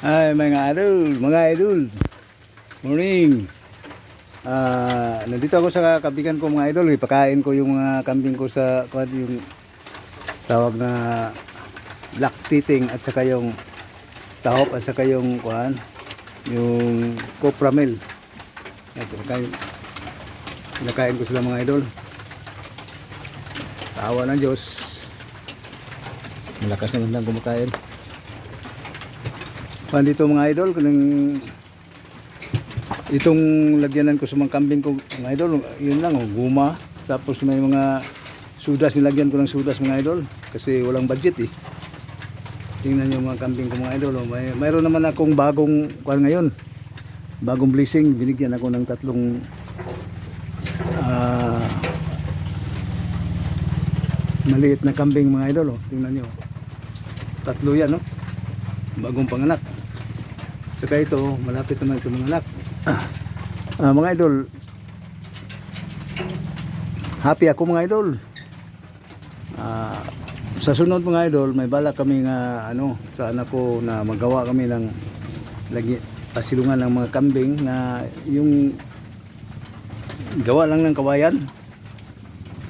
Ay, mga idol, mga idol. Morning. Ah, nandito ako sa kabigan ko mga idol. Ipakain ko yung mga kambing ko sa kuwan yung tawag na black titing at saka yung tahop at saka yung kuan yung copramel. Ito, kain. Pinakain ko sila mga idol. Sa awa ng Diyos. Malakas na lang kumakain. Pan dito mga idol, kanang itong lagyanan ko sa mga kambing ko mga idol, yun lang oh, guma. Tapos may mga sudas, nilagyan ko ng sudas mga idol kasi walang budget eh. Tingnan niyo mga kambing ko mga idol, oh. may mayroon naman akong bagong kuan ngayon. Bagong blessing, binigyan ako ng tatlong ah, maliit na kambing mga idol, oh. tingnan niyo. Tatlo yan, no? Bagong panganak. Saka ito, malapit naman ito mga anak. Ah, mga idol, happy ako mga idol. Ah, sa sunod mga idol, may balak kami nga ano, sa anak ko na magawa kami ng lagi pasilungan ng mga kambing na yung gawa lang ng kawayan.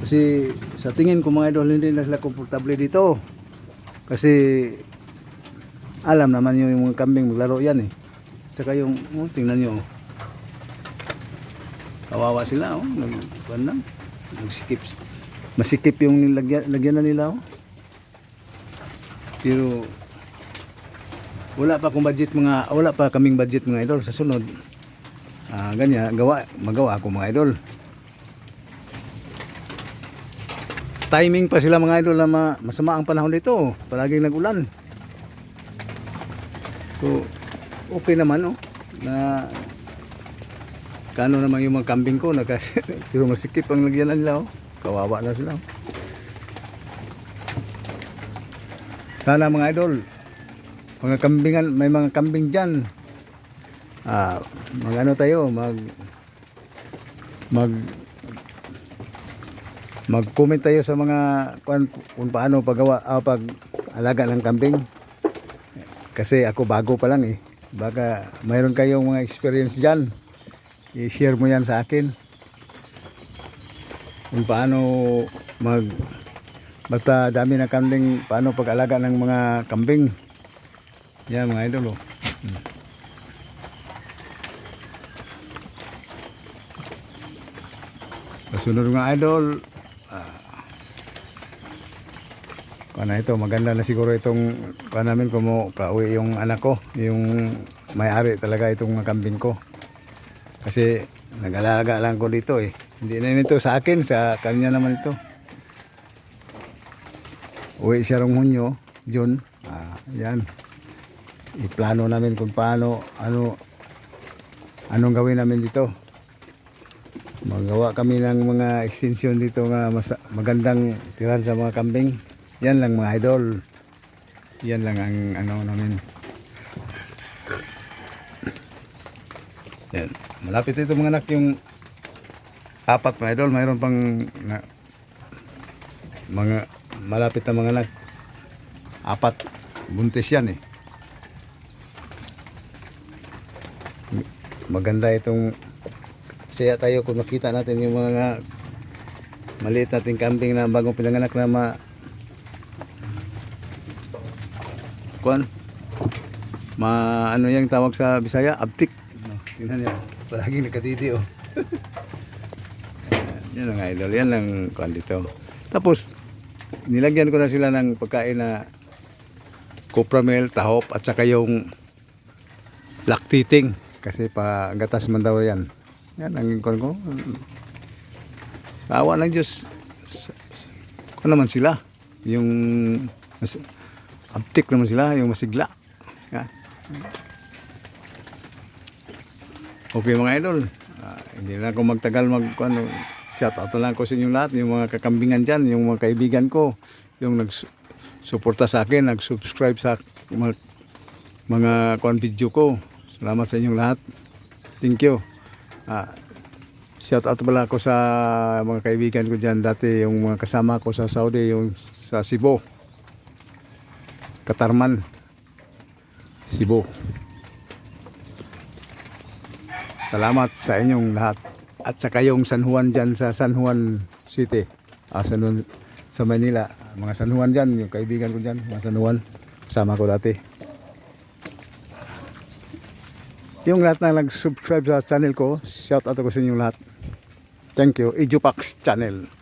Kasi sa tingin ko mga idol, hindi na sila komportable dito. Kasi alam naman nyo yung mga kambing maglaro yan eh. Saka yung, oh, tingnan nyo. oh. Kawawa sila, oh. Nag, lang. Nagsikip. Masikip yung lagyan, lagyan na nila, oh. Pero, wala pa akong budget mga, wala pa kaming budget mga idol sa sunod. Ah, ganyan, gawa, magawa ako mga idol. Timing pa sila mga idol na ma- masama ang panahon dito. Palaging nag-ulan. So, okay naman, oh. Na, kano naman yung mga kambing ko. Naka, pero masikip ang lagyan nila, oh. Kawawa na sila, oh. Sana mga idol, mga kambingan, may mga kambing dyan. Ah, mag ano tayo, mag mag mag-comment tayo sa mga kung, kung paano paggawa ah, pag alaga ng kambing. Kasi ako bago pa lang eh. Baka mayroon kayong mga experience diyan. I-share mo yan sa akin. Kung paano mag basta dami ng kambing, paano pag-alaga ng mga kambing. Yan mga idol oh. Hmm. Kasunod mga idol, Ano ito, maganda na siguro itong kuha namin kung pauwi yung anak ko, yung may-ari talaga itong kambing ko. Kasi nag-alaga lang ko dito eh. Hindi na ito sa akin, sa kanya naman ito. Uwi siya rong Hunyo, June. Ah, yan. Iplano namin kung paano, ano, anong gawin namin dito. Magawa kami ng mga extension dito nga masa, magandang tiran sa mga kambing. Yan lang mga idol. Yan lang ang ano namin. Yan. Malapit ito mga anak yung apat mga idol. Mayroon pang na, mga malapit na mga anak. Apat. Buntis yan eh. Maganda itong saya tayo kung makita natin yung mga maliit nating kambing na bagong pinanganak na ma kuan ma ano yung tawag sa Bisaya? Abtik. No, tingnan niyo palagi nakadidi oh. Yan ang idol yan lang kuan dito. Tapos nilagyan ko na sila ng pagkain na copramel tahop at saka yung lactating kasi pa gatas man daw yan. Yan ang kuan ko. Sa awa ng Diyos kuan naman sila yung Aptik naman sila, yung masigla. Okay mga idol, ah, hindi na ako magtagal mag ano, shout out lang ko sa inyo lahat, yung mga kakambingan dyan, yung mga kaibigan ko, yung nagsuporta sa akin, nag-subscribe sa mga, mga kuan video ko. Salamat sa inyong lahat. Thank you. Ah, shout out pala ako sa mga kaibigan ko dyan dati, yung mga kasama ko sa Saudi, yung sa Cebu. Katarman Cebu. Salamat sa inyong lahat. At sa kayong San Juan dyan sa San Juan City. Ah, San Juan, sa Manila. Mga San Juan dyan, yung kaibigan ko dyan mga San Juan, sama ko dati. Yung lahat na nag-subscribe sa channel ko shout out ako sa inyong lahat. Thank you, Ijupax Channel.